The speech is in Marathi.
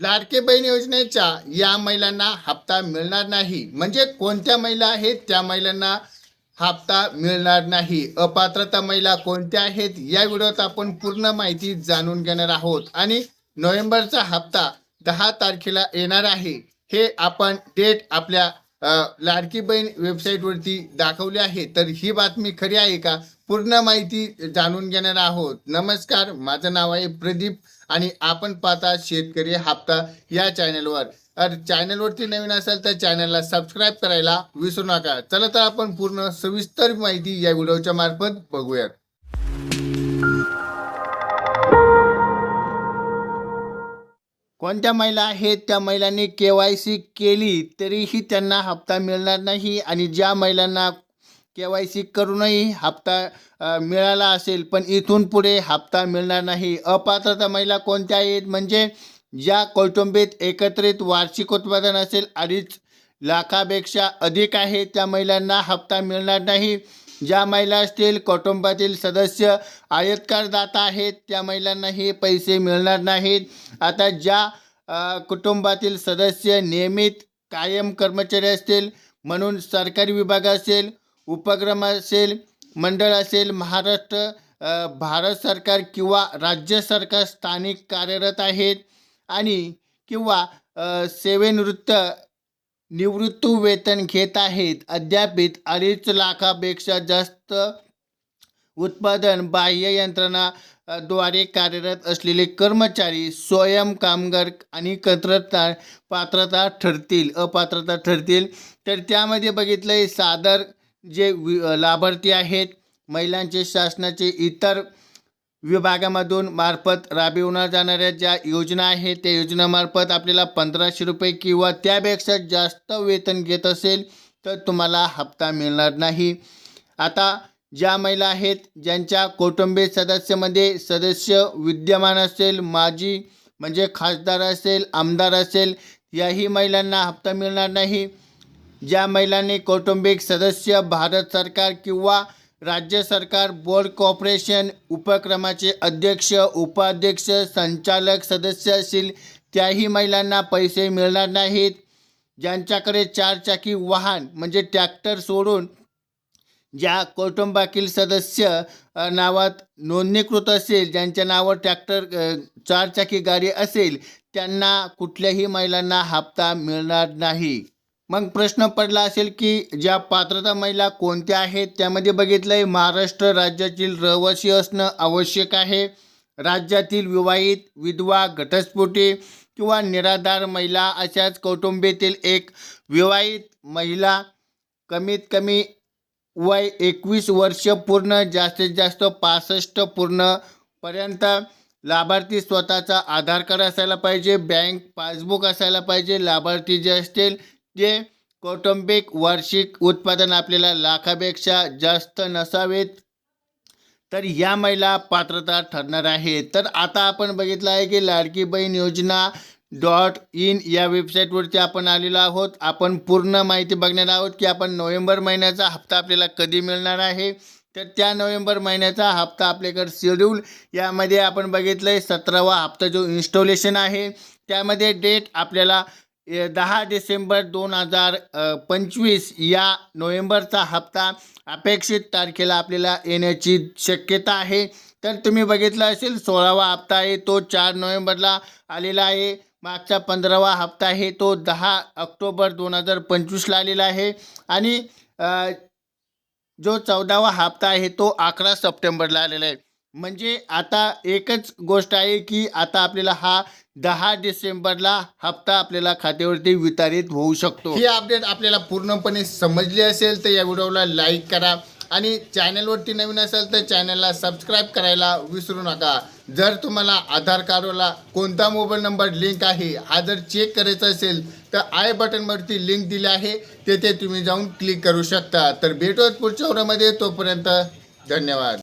लाडके बहीण योजनेच्या या महिलांना हप्ता मिळणार नाही. म्हणजे कोणत्या महिला आहेत? त्या महिलांना हप्ता मिळणार नाही. अपात्रता महिला कोणत्या आहेत? या व्हिडिओत आपण पूर्ण माहिती जाणून घेणार आहोत. आणि नोव्हेंबरचा हप्ता दहा तारखेला येणार आहे. हे आपण डेट आपल्या लाडकी बहीण वेबसाईटवरती दाखवली आहे. तर ही बातमी खरी आहे का? पूर्ण माहिती जाणून घेणार आहोत. नमस्कार माझं नाव आहे प्रदीप आणि आपण पाहता शेतकरी हप्ता या चॅनलवर. तर चॅनलवरती नवीन असेल तर चॅनलला सबस्क्राईब करायला विसरू नका. चला तर आपण पूर्ण सविस्तर माहिती या व्हिडिओच्या मार्फत बघूयात. कोणत्या महिला आहेत? त्या महिलांनी के वाय सी केली तरीही त्यांना हप्ता मिळणार नाही आणि ज्या महिलांना के वाय सी करूनही हप्ता मिळाला असेल पण इथून पुढे हप्ता मिळणार नाही. अपात्रता महिला कोणत्या आहेत म्हणजे ज्या कौटुंबिक एकत्रित वार्षिक उत्पादन असेल अडीच लाखापेक्षा अधिक आहे त्या महिलांना हप्ता मिळणार नाही. ज्या महिला असतील कुटुंबातील सदस्य आयतकारदाता आहेत त्या महिलांनाही पैसे मिळणार नाहीत. आता ज्या कुटुंबातील सदस्य नियमित कायम कर्मचारी असतील म्हणून सरकारी विभाग असेल उपक्रम असेल मंडळ असेल महाराष्ट्र भारत सरकार किंवा राज्य सरकार स्थानिक कार्यरत आहेत आणि किंवा सेवेनिवृत्त निवृत्त वेतन घेत आहेत. अद्यापित अडीच लाखापेक्षा जास्त उत्पादन बाह्य यंत्रणा द्वारे कार्यरत असलेले कर्मचारी स्वयं कामगार आणि कंत्रता पात्रता ठरतील अपात्रता ठरतील. तर त्यामध्ये बघितलं आहे सादर जे वि लाभार्थी आहेत महिलांचे शासनाचे इतर विभागामधून मार्फत राबविण्यात जाणाऱ्या ज्या योजना आहेत त्या योजनामार्फत आपल्याला पंधराशे रुपये किंवा त्यापेक्षा जास्त वेतन घेत असेल तर तुम्हाला हप्ता मिळणार नाही. आता ज्या महिला आहेत ज्यांच्या कौटुंबिक सदस्यामध्ये सदस्य विद्यमान असेल माजी म्हणजे खासदार असेल आमदार असेल याही महिलांना हप्ता मिळणार नाही. ज्या महिलांनी कौटुंबिक सदस्य भारत सरकार किंवा राज्य सरकार बोर्ड कॉर्पोरेशन उपक्रमाचे अध्यक्ष उपाध्यक्ष संचालक सदस्य असतील त्याही महिलांना पैसे मिळणार नाहीत. ज्यांच्याकडे चारचाकी वाहन म्हणजे ट्रॅक्टर सोडून ज्या कौटुंबातील सदस्य नावात नोंदणीकृत असेल ज्यांच्या नावावर ट्रॅक्टर चारचाकी गाडी असेल त्यांना कुठल्याही महिलांना हप्ता मिळणार नाही. मग प्रश्न पडला असेल की ज्या पात्रता महिला कोणत्या आहेत त्यामध्ये बघितलं आहे महाराष्ट्र राज्यातील रहिवासी असणं आवश्यक आहे. राज्यातील विवाहित विधवा घटस्फोटी किंवा निराधार महिला अशाच कौटुंबीतील एक विवाहित महिला कमीत कमी वय एकवीस वर्ष पूर्ण जास्तीत जास्त पासष्ट पूर्णपर्यंत लाभार्थी स्वतःचा आधार कार्ड असायला पाहिजे बँक पासबुक असायला पाहिजे लाभार्थी जे असतील जे कौटुंबिक वार्षिक उत्पादन आपल्याला लाखापेक्षा जास्त नसावेत तर या महिला पात्रता ठरणार आहे तर आता आपण बघितलं आहे की लाडकी बहीण योजना डॉट इन या वेबसाईटवरती आपण आलेलो आहोत. आपण पूर्ण माहिती बघणार आहोत की आपण नोव्हेंबर महिन्याचा हप्ता आपल्याला कधी मिळणार आहे? तर त्या नोव्हेंबर महिन्याचा हप्ता आपल्याकडे शेड्यूल यामध्ये आपण बघितलं आहे सतरावा हप्ता जो इन्स्टॉलेशन आहे त्यामध्ये डेट आपल्याला दहा डिसेंबर दोन हजार पंचवीस या नोव्हेंबरचा हप्ता अपेक्षित तारखेला आपल्याला येण्याची शक्यता आहे. तर तुम्ही बघितलं असेल सोळावा हप्ता आहे तो चार नोव्हेंबरला आलेला आहे. मागचा पंधरावा हप्ता आहे तो दहा ऑक्टोबर दोन हजार पंचवीसला आलेला आहे. आणि जो चौदावा हप्ता आहे तो अकरा सप्टेंबरला आलेला आहे. म्हणजे आता एकच गोष्ट आहे की आता आपल्याला हा दहा डिसेंबरला हप्ता आपल्याला खात्यावरती वितरित होऊ शकतो. ही अपडेट आपल्याला पूर्णपणे समजली असेल तर या व्हिडिओला लाईक करा आणि चॅनलवरती नवीन असेल तर चॅनलला सबस्क्राईब करायला विसरू नका. जर तुम्हाला आधार कार्डला कोणता मोबाईल नंबर लिंक आहे हा जर चेक करायचा असेल तर आय बटनवरती लिंक दिली आहे तेथे तुम्ही जाऊन क्लिक करू शकता. तर भेटूत पुढच्या वरामध्ये तोपर्यंत धन्यवाद.